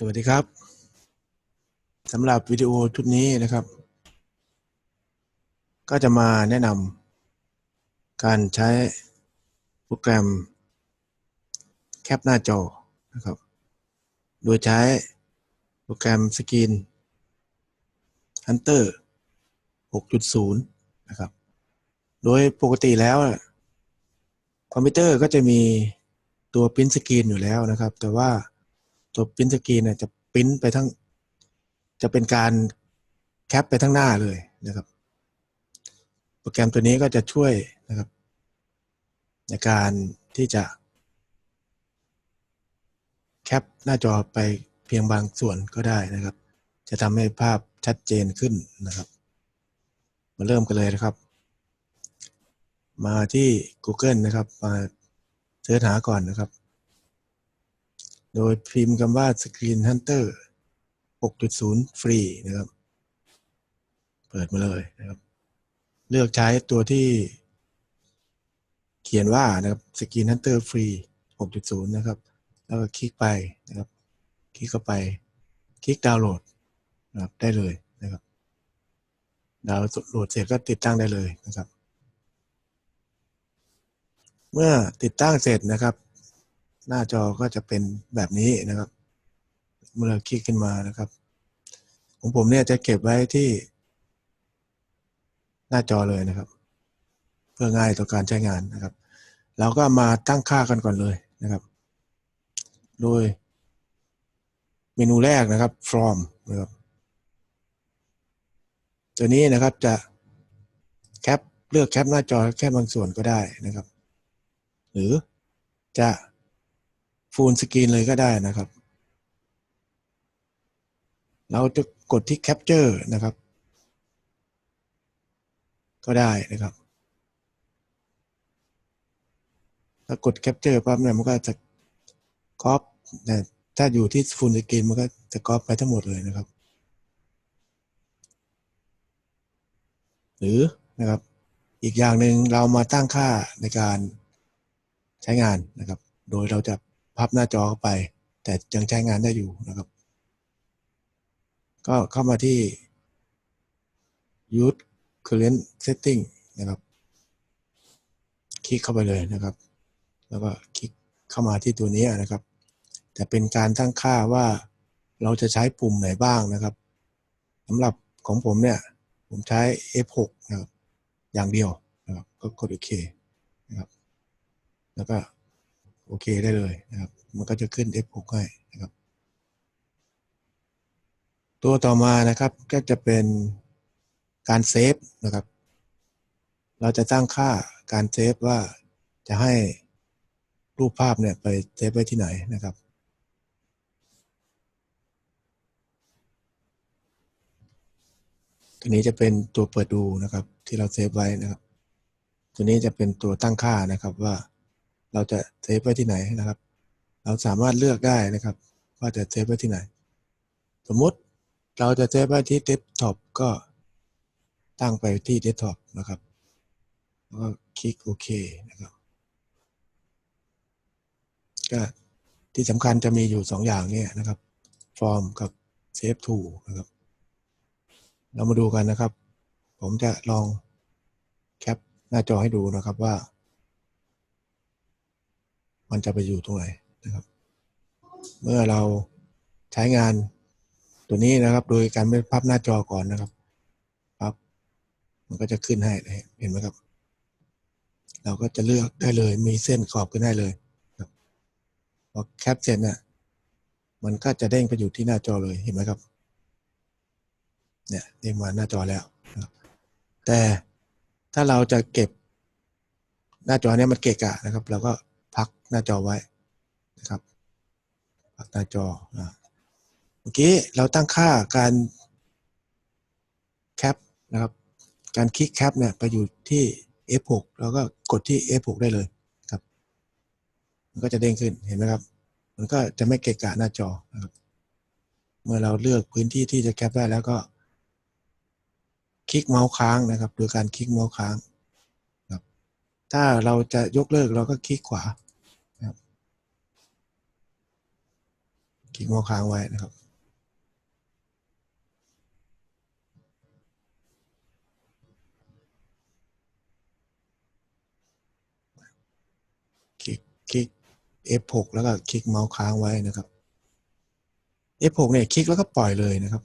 สวัสดีครับสำหรับวิดีโอชุดนี้นะครับ ก็จะมาแนะนำการใช้โปรแกรมแคปหน้าจอนะครับ โดยใช้โปรแกรมสกรีน Hunter 6.0 นะครับ โดยปกติแล้วคอมพิวเตอร์ก็จะมีตัวพิมพ์สกรีนอยู่แล้วนะครับ แต่ว่า ตัวพิมพ์สกรีนเนี่ยจะพิมพ์ไปทั้ง จะเป็นการแคปไปทั้งหน้าเลยนะครับ โปรแกรมตัวนี้ก็จะช่วยนะครับ ในการที่จะ แคปหน้าจอไปเพียงบางส่วนก็ได้นะครับ จะทำให้ภาพชัดเจนขึ้นนะครับ มาเริ่มกันเลยนะครับ มาที่ Google นะครับ มาเสิร์ชหาก่อนนะครับ โดยพิมพ์คำว่า Screen Hunter 6.0 ฟรีนะครับ เปิดมาเลยนะครับ เลือกใช้ตัวที่เขียนว่านะครับ Screen Hunter ฟรี 6.0 นะครับ แล้วก็คลิกไปนะครับ คลิกเข้าไป คลิกดาวน์โหลดนะครับได้เลยนะครับ ดาวน์โหลดเสร็จก็ติดตั้งได้เลยนะครับ เมื่อติดตั้งเสร็จนะครับ หน้าจอก็จะเป็นแบบนี้นะครับ เมื่อคลิกขึ้นมานะครับ ของผมเนี่ยจะเก็บไว้ที่ หน้าจอเลยนะครับ เพื่อง่ายต่อการใช้งานนะครับ เราก็มาตั้งค่ากันก่อนเลยนะครับ โดยเมนูแรกนะครับ from นะครับตัวนี้นะครับจะแคปเลือกแคปหน้าจอแค่บางส่วนก็ได้นะครับ หรือจะ ฟูลสกรีนเลยก็ได้นะครับ เราจะกดที่ capture นะครับ ก็ได้นะครับ ถ้ากด capture ปั๊บเนี่ยมันก็จะก๊อปแต่ถ้าอยู่ที่ full screen มันก็จะก๊อปไปทั้งหมดเลยนะครับ หรือนะครับอีกอย่างหนึ่งเรามาตั้งค่าในการใช้งานนะครับ โดยเราจะ พับหน้าจอเข้าไป แต่ยังใช้งานได้อยู่นะครับ ก็เข้ามาที่ use current setting นะครับ คลิกเข้าไปเลยนะครับ แล้วก็คลิกเข้ามาที่ตัวนี้นะครับ แต่เป็นการตั้งค่าว่าเราจะใช้ปุ่มไหนบ้างนะครับสำหรับของผมเนี่ย ผมใช้ F6 นะครับ อย่างเดียวนะครับ ก็กดโอเคนะครับ แล้วก็ โอเคได้เลยนะครับ มันก็จะขึ้น F6 ให้นะครับ ตัวต่อมานะครับก็จะเป็นการเซฟนะครับ เราจะตั้งค่าการเซฟว่าจะให้รูปภาพเนี่ยไปเซฟไว้ที่ไหนนะครับ ตัวนี้จะเป็นตัวเปิดดูนะครับที่เราเซฟไว้นะครับ ตัวนี้จะเป็นตัวตั้งค่านะครับว่า เราจะเซฟไว้ที่ไหนนะครับ เราสามารถเลือกได้นะครับ ว่าจะเซฟไว้ที่ไหน สมมุติเราจะเซฟไว้ที่เดสก์ท็อปก็ตั้งไปที่เดสก์ท็อปนะครับ แล้วก็คลิกโอเคนะครับ ก็ที่สำคัญจะมีอยู่สองอย่างเนี่ยนะครับ ฟอร์มกับเซฟทูนะครับ เรามาดูกันนะครับ ผมจะลองแคปหน้าจอให้ดูนะครับว่า มันจะไปอยู่ตรงไหนนะครับ เมื่อเราใช้งานตัวนี้นะครับ โดยการไม่พับหน้าจอก่อนนะครับพับมันก็จะขึ้นให้เห็นไหมครับ เราก็จะเลือกได้เลย มีเส้นขอบขึ้นได้เลยครับพอแคปเสร็จเนี่ยมันก็จะเด้งไปอยู่ที่หน้าจอเลยเห็นไหมครับ เนี่ยเด้งมาหน้าจอแล้วแต่ถ้าเราจะเก็บหน้าจอเนี้ยมันเกะกะนะครับ เราก็ พักหน้าจอไว้นะครับพักหน้าจอนะเมื่อกี้เราตั้งค่าการแคปนะครับ การคลิกแคปเนี่ยไปอยู่ที่ F6 แล้วก็กดที่ F6 ได้เลยครับ มันก็จะเด้งขึ้นเห็นไหมครับ มันก็จะไม่เกะกะหน้าจอนะครับ เมื่อเราเลือกพื้นที่ที่จะแคปได้แล้วก็คลิกเมาส์ค้างนะครับโดยการคลิกเมาส์ค้างครับ ถ้าเราจะยกเลิกเราก็คลิกขวานะ คลิกเมาส์ค้างไว้นะครับคลิกคลิก F6 แล้วก็คลิกเมาส์ค้างไว้นะครับ F6 เนี่ยคลิกแล้วก็ปล่อยเลยนะครับ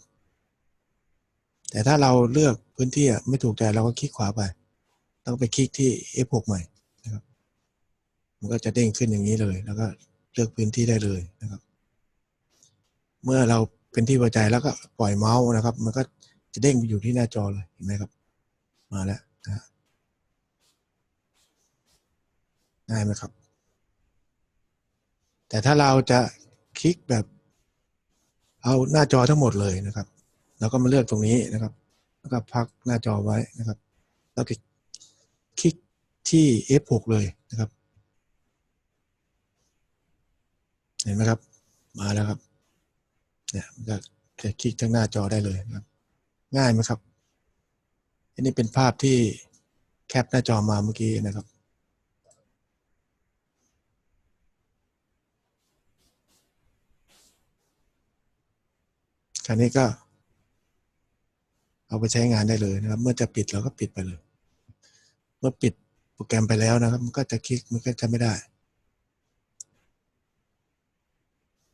แต่ถ้าเราเลือกพื้นที่อะไม่ถูกใจเราก็คลิกขวาไปต้องไปคลิกที่ F6 ใหม่นะครับ มันก็จะเด้งขึ้นอย่างนี้เลย แล้วก็เลือกพื้นที่ได้เลยนะครับ เมื่อเราเป็นที่พอใจแล้วก็ปล่อยเมาส์นะครับ มันก็จะเด้งไปอยู่ที่หน้าจอเลยเห็นไหมครับ มาแล้วนะง่ายไหมครับ แต่ถ้าเราจะคลิกแบบ เอาหน้าจอทั้งหมดเลยนะครับ แล้วก็มาเลือกตรงนี้นะครับ แล้วก็พักหน้าจอไว้นะครับ แล้วก็คลิกที่ F6 เลยนะครับ เห็นไหมครับ มาแล้วครับ เนี่ยจะคลิกทั้งหน้าจอได้เลยนะครับ ง่ายไหมครับ อันนี้เป็นภาพที่แคปหน้าจอมาเมื่อกี้นะครับคราวนี้ก็ เอาไปใช้งานได้เลยนะครับ เมื่อจะปิดเราก็ปิดไปเลย เมื่อปิดโปรแกรมไปแล้วนะครับ มันก็จะคลิกมันก็จะไม่ได้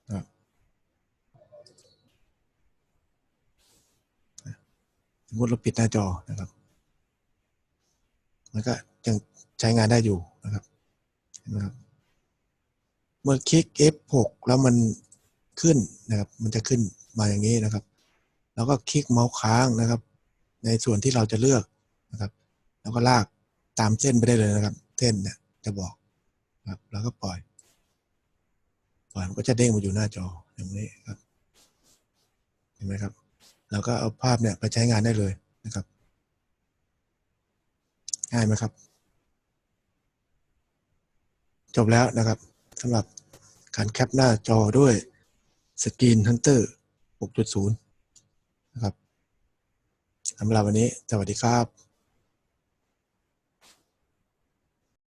นะครับส มมติเราปิดหน้าจอนะครับมันก็ยังใช้งานได้อยู่นะครับเห็นไหมครับเมื่อคลิก F6 แล้วมันขึ้นนะครับ มันจะขึ้นมาอย่างนี้นะครับ แล้วก็คลิกเมาส์ค้างนะครับ ในส่วนที่เราจะเลือกนะครับ แล้วก็ลากตามเส้นไปได้เลยนะครับ เส้นเนี่ยจะบอกนะครับ แล้วก็ปล่อย ปล่อยมันก็จะเด้งมาอยู่หน้าจออย่างนี้ครับ เห็นไหมครับ เราก็เอาภาพเนี่ยไปใช้งานได้เลยนะครับ ง่ายไหมครับ จบแล้วนะครับสำหรับการแคปหน้าจอด้วยสกรีนฮันเตอร์6.0 นะครับสำหรับวันนี้ สวัสดีครับ